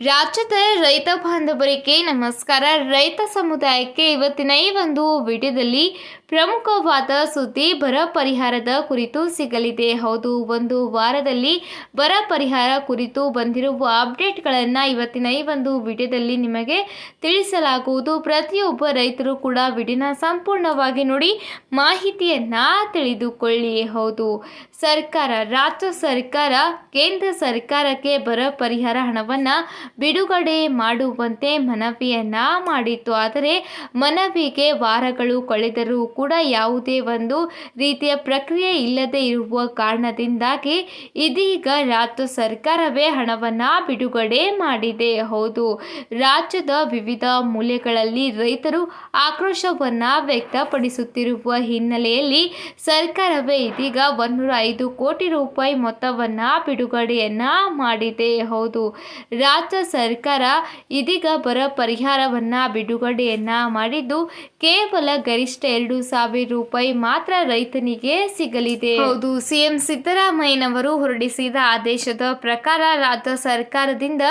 ರಾಜ್ಯದ ರೈತ ಬಾಂಧವರಿಗೆ ನಮಸ್ಕಾರ. ರೈತ ಸಮುದಾಯಕ್ಕೆ ಇವತ್ತಿನ ಈ ಒಂದು ವಿಡಿಯೋದಲ್ಲಿ ಪ್ರಮುಖವಾದ ಸುದ್ದಿ, ಬರ ಪರಿಹಾರದ ಕುರಿತು ಸಿಗಲಿದೆ. ಹೌದು, ಒಂದು ವಾರದಲ್ಲಿ ಬರ ಪರಿಹಾರ ಕುರಿತು ಬಂದಿರುವ ಅಪ್ಡೇಟ್ಗಳನ್ನು ಇವತ್ತಿನ ಈ ಒಂದು ವಿಡಿಯೋದಲ್ಲಿ ನಿಮಗೆ ತಿಳಿಸಲಾಗುವುದು. ಪ್ರತಿಯೊಬ್ಬ ರೈತರು ಕೂಡ ವಿಡಿಯೋನ ಸಂಪೂರ್ಣವಾಗಿ ನೋಡಿ ಮಾಹಿತಿಯನ್ನು ತಿಳಿದುಕೊಳ್ಳಿ. ಹೌದು, ಸರ್ಕಾರ, ರಾಜ್ಯ ಸರ್ಕಾರ, ಕೇಂದ್ರ ಸರ್ಕಾರಕ್ಕೆ ಬರ ಪರಿಹಾರ ಹಣವನ್ನು ಬಿಡುಗಡೆ ಮಾಡುವಂತೆ ಮನವಿಯನ್ನ ಮಾಡಿತ್ತು. ಆದರೆ ಮನವಿಗೆ ವಾರಗಳು ಕಳೆದರೂ ಕೂಡ ಯಾವುದೇ ಒಂದು ರೀತಿಯ ಪ್ರಕ್ರಿಯೆ ಇಲ್ಲದೆ ಇರುವ ಕಾರಣದಿಂದಾಗಿ ಇದೀಗ ರಾಜ್ಯ ಸರ್ಕಾರವೇ ಹಣವನ್ನು ಬಿಡುಗಡೆ ಮಾಡಿದೆ. ಹೌದು, ರಾಜ್ಯದ ವಿವಿಧ ಮೂಲೆಗಳಲ್ಲಿ ರೈತರು ಆಕ್ರೋಶವನ್ನ ವ್ಯಕ್ತಪಡಿಸುತ್ತಿರುವ ಹಿನ್ನೆಲೆಯಲ್ಲಿ ಸರ್ಕಾರವೇ ಇದೀಗ ಒಂದೂರ ಐದು ಕೋಟಿ ರೂಪಾಯಿ ಮೊತ್ತವನ್ನ ಬಿಡುಗಡೆಯನ್ನ ಮಾಡಿದೆ. ಹೌದು, ರಾಜ್ಯ ಸರ್ಕಾರ ಇದೀಗ ಬರ ಪರಿಹಾರವನ್ನು ಬಿಡುಗಡೆಯನ್ನ ಮಾಡಿದ್ದು, ಕೇವಲ ಗರಿಷ್ಠ ಎರಡು ಸಾವಿರ ರೂಪಾಯಿ ಮಾತ್ರ ರೈತನಿಗೆ ಸಿಗಲಿದೆ. ಹೌದು, ಸಿಎಂ ಸಿದ್ದರಾಮಯ್ಯನವರು ಹೊರಡಿಸಿದ ಆದೇಶದ ಪ್ರಕಾರ ರಾಜ್ಯ ಸರ್ಕಾರದಿಂದ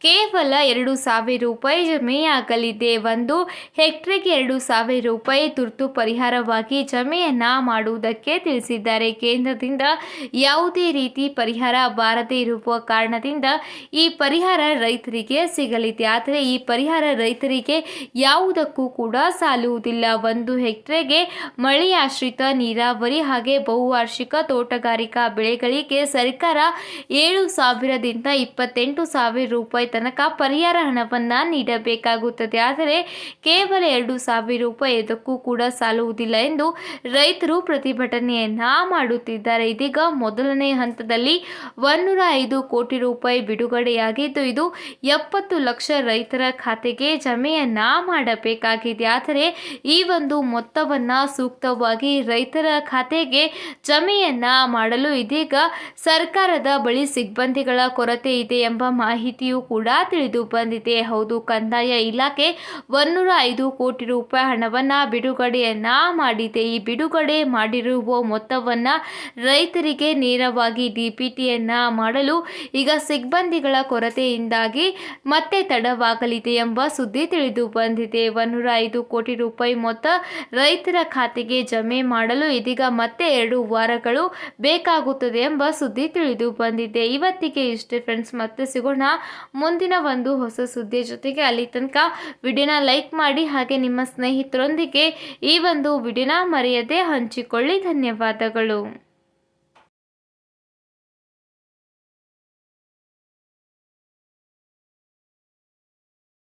ಕೇವಲ ಎರಡು ಸಾವಿರ ರೂಪಾಯಿ ಜಮೆಯಾಗಲಿದೆ ಒಂದು ಹೆಕ್ಟರ್ಗೆ ಎರಡು ಸಾವಿರ ರೂಪಾಯಿ ತುರ್ತು ಪರಿಹಾರವಾಗಿ ಜಮೆಯನ್ನ ಮಾಡುವುದಕ್ಕೆ ತಿಳಿಸಿದ್ದಾರೆ. ಕೇಂದ್ರದಿಂದ ಯಾವುದೇ ರೀತಿ ಪರಿಹಾರ ಬಾರದೇ ಇರುವ ಕಾರಣದಿಂದ ಈ ಪರಿಹಾರ ರೈತರಿಗೆ ಸಿಗಲಿದೆ. ಆದರೆ ಈ ಪರಿಹಾರ ರೈತರಿಗೆ ಯಾವುದಕ್ಕೂ ಕೂಡ ಸಾಲುವುದಿಲ್ಲ. ಒಂದು ಹೆಕ್ಟರ್ಗೆ ಮಳೆಯಾಶ್ರಿತ ನೀರಾವರಿ ಹಾಗೆ ಬಹುವಾರ್ಷಿಕ ತೋಟಗಾರಿಕಾ ಬೆಳೆಗಳಿಗೆ ಸರ್ಕಾರ ಏಳು ಸಾವಿರದಿಂದ ಇಪ್ಪತ್ತೆಂಟು ಸಾವಿರ ರೂಪಾಯಿ ತನಕ ಪರಿಹಾರ ಹಣವನ್ನು ನೀಡಬೇಕಾಗುತ್ತದೆ. ಆದರೆ ಕೇವಲ ಎರಡು ಸಾವಿರ ರೂಪಾಯಿ ಇದಕ್ಕೂ ಕೂಡ ಸಾಲುವುದಿಲ್ಲ ಎಂದು ರೈತರು ಪ್ರತಿಭಟನೆಯನ್ನ ಮಾಡುತ್ತಿದ್ದಾರೆ. ಇದೀಗ ಮೊದಲನೇ ಹಂತದಲ್ಲಿ ಒಂದೂರ ಐದು ಕೋಟಿ ರೂಪಾಯಿ ಬಿಡುಗಡೆಯಾಗಿದ್ದು, ಇದು ಎಪ್ಪತ್ತು ಲಕ್ಷ ರೈತರ ಖಾತೆಗೆ ಜಮೆಯನ್ನ ಮಾಡಬೇಕಾಗಿದೆ. ಆದರೆ ಈ ಒಂದು ಮೊತ್ತವನ್ನ ಸೂಕ್ತವಾಗಿ ರೈತರ ಖಾತೆಗೆ ಜಮೆಯನ್ನ ಮಾಡಲು ಇದೀಗ ಸರ್ಕಾರದ ಬಳಿ ಸಿಬ್ಬಂದಿಗಳ ಕೊರತೆ ಇದೆ ಎಂಬ ಮಾಹಿತಿಯೂ ಕೂಡ ತಿಳಿದು ಬಂದಿದೆ. ಹೌದು, ಕಂದಾಯ ಇಲಾಖೆ ಒನ್ನೂರ ಐದು ಕೋಟಿ ರೂಪಾಯಿ ಹಣವನ್ನ ಬಿಡುಗಡೆಯನ್ನ ಮಾಡಿದೆ. ಈ ಬಿಡುಗಡೆ ಮಾಡಿರುವ ಮೊತ್ತವನ್ನ ರೈತರಿಗೆ ನೇರವಾಗಿ ಡಿಪಿಟಿಯನ್ನ ಮಾಡಲು ಈಗ ಸಿಬ್ಬಂದಿಗಳ ಕೊರತೆಯಿಂದಾಗಿ ಮತ್ತೆ ತಡವಾಗಲಿದೆ ಎಂಬ ಸುದ್ದಿ ತಿಳಿದು ಬಂದಿದೆ. ಒಂದೂರ ಐದು ಕೋಟಿ ರೂಪಾಯಿ ಮೊತ್ತ ರೈತರ ಖಾತೆಗೆ ಜಮೆ ಮಾಡಲು ಇದೀಗ ಮತ್ತೆ ಎರಡು ವಾರಗಳು ಬೇಕಾಗುತ್ತದೆ ಎಂಬ ಸುದ್ದಿ ತಿಳಿದು ಬಂದಿದೆ. ಇವತ್ತಿಗೆ ಇಷ್ಟೇ ಫ್ರೆಂಡ್ಸ್, ಮತ್ತೆ ಸಿಗೋಣ ಮುಂದಿನ ಒಂದು ಹೊಸ ಸುದ್ದಿಯ ಜೊತೆಗೆ. ಅಲ್ಲಿ ತನಕ ವಿಡಿಯೋನ ಲೈಕ್ ಮಾಡಿ ಹಾಗೆ ನಿಮ್ಮ ಸ್ನೇಹಿತರೊಂದಿಗೆ ಈ ಒಂದು ವಿಡಿಯೋನ ಮರೆಯದೆ ಹಂಚಿಕೊಳ್ಳಿ. ಧನ್ಯವಾದಗಳು.